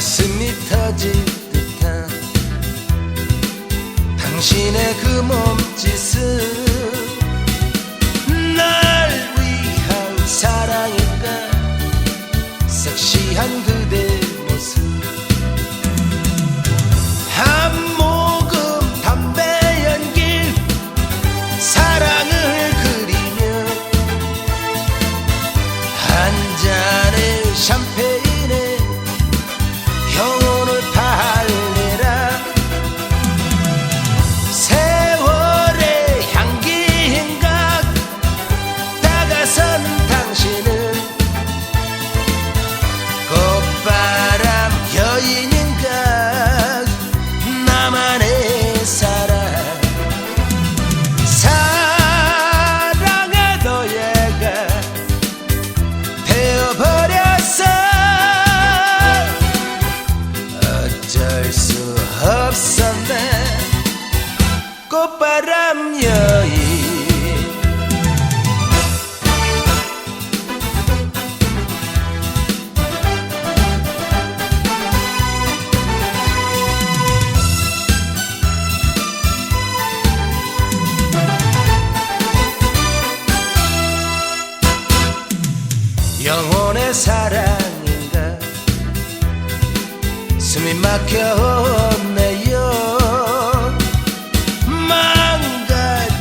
가슴이 터질 듯한 당신의 그 몸짓은 꽃바람 여인. 영혼의 사랑인가? 숨이 막혀